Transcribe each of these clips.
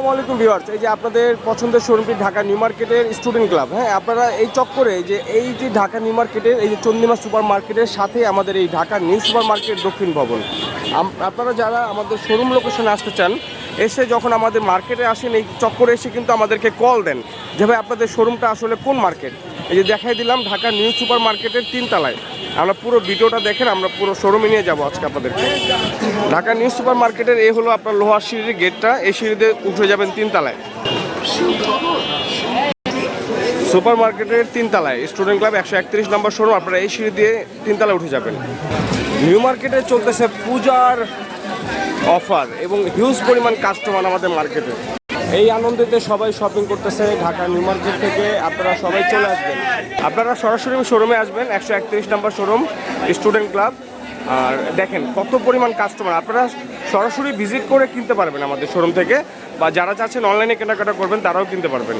আসসালামু ভিওয়ার্স এই যে আপনাদের পছন্দের শোরুমটি ঢাকা নিউ মার্কেটের স্টুডেন্ট ক্লাব। হ্যাঁ আপনারা এই চক্করে যে, এই যে ঢাকা নিউ মার্কেটের, এই যে চন্দিমা সুপার মার্কেটের সাথে আমাদের এই ঢাকা নিউ সুপার মার্কেট দক্ষিণ ভবন। আপনারা যারা আমাদের শোরুম লোকেশনে আসতে চান এসে যখন আমাদের মার্কেটে আসেন, এই চক্করে এসে কিন্তু আমাদেরকে কল দেন যে, ভাই, আপনাদের শোরুমটা আসলে কোন মার্কেট এই যে দেখাই দিলাম, ঢাকা নিউ সুপার মার্কেটের তিনতলায়। আমরা পুরো ভিডিওটা দেখেন, আমরা পুরো শোরুমে নিয়ে যাব আজকে আপনাদেরকে। ঢাকা নিউ সুপার মার্কেটের এ হলো আপনার লোহার সিঁড়ির গেটটা এই সিঁড়িতে উঠে যাবেন তিনতলায়। সুপার মার্কেটের তিনতলায় স্টুডেন্ট ক্লাব একশো একত্রিশ নম্বর শোরুম। আপনারা এই সিঁড়ি দিয়ে তিনতলায় উঠে যাবেন। নিউ মার্কেটে চলতেছে পূজার অফার এবং হিউজ পরিমাণ কাস্টমার আমাদের মার্কেটে। এই আনন্দেতে সবাই শপিং করতেছে ঢাকা নিউ মার্কেট থেকে। আপনারা সবাই চলে আসবেন। আপনারা সরাসরি শোরুমে আসবেন, একশো একত্রিশ নম্বর শোরুম, স্টুডেন্ট ক্লাব। আর দেখেন, কত পরিমাণ কাস্টমার আপনারা সরাসরি ভিজিট করে কিনতে পারবেন আমাদের শোরুম থেকে, বা যারা চাচ্ছেন অনলাইনে কেনাকাটা করবেন, তারাও কিনতে পারবেন।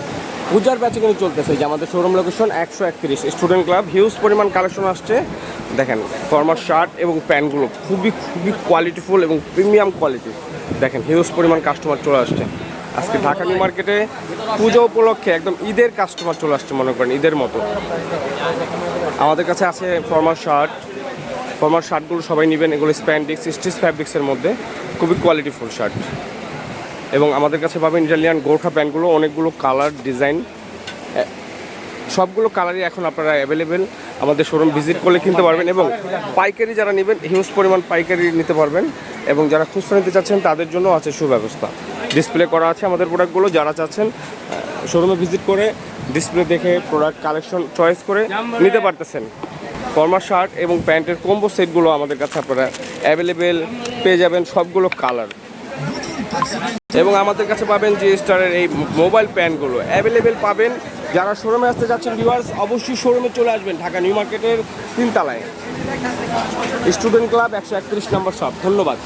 পূজার ব্যাচে কিন্তু চলতেছে যে আমাদের শোরুম লোকেশন একশো একত্রিশ স্টুডেন্ট ক্লাব হিউজ পরিমাণ কালেকশন আসছে। দেখেন ফর্মার শার্ট এবং প্যান্টগুলো খুবই খুবই কোয়ালিটিফুল এবং প্রিমিয়াম কোয়ালিটি দেখেন হিউজ পরিমাণ কাস্টমার চলে আসছে। আজকে ঢাকা নিউ মার্কেটে পুজো উপলক্ষে একদম ঈদের কাস্টমার চলে আসছে, মনে করেন, ঈদের মতো। আমাদের কাছে আছে ফর্মাল শার্ট ফর্মাল শার্টগুলো সবাই নেবেন। এগুলো স্প্যান্ডিক্স স্টিচ ফ্যাব্রিক্সের মধ্যে। খুবই কোয়ালিটিফুল শার্ট এবং আমাদের কাছে পাবেন ইটালিয়ান গোর্খা প্যান্টগুলো অনেকগুলো কালার ডিজাইন সবগুলো কালারই এখন আপনারা অ্যাভেলেবেল আমাদের শোরুম ভিজিট করলে কিনতে পারবেন এবং পাইকারি যারা নেবেন হিউজ পরিমাণ পাইকারি নিতে পারবেন এবং যারা খুচরা নিতে চাচ্ছেন তাদের জন্য আছে সুব্যবস্থা। ডিসপ্লে করা আছে আমাদের প্রোডাক্টগুলো যারা চাচ্ছেন শোরুমে ভিজিট করে ডিসপ্লে দেখে প্রোডাক্ট কালেকশন চয়েস করে নিতে পারতেছেন। ফর্মার শার্ট এবং প্যান্টের কম্বো সেটগুলো আমাদের কাছে আপনারা অ্যাভেলেবেল পেয়ে যাবেন, সবগুলো কালার এবং আমাদের কাছে পাবেন জি স্টারের এই মোবাইল প্যান্টগুলো অ্যাভেলেবেল পাবেন। যারা শোরুমে আসতে যাচ্ছেন ভিউয়ার্স অবশ্যই শোরুমে চলে আসবেন, ঢাকা নিউ মার্কেটের তিনতলায়। স্টুডেন্ট ক্লাব একশো একত্রিশ নম্বর শপ ধন্যবাদ।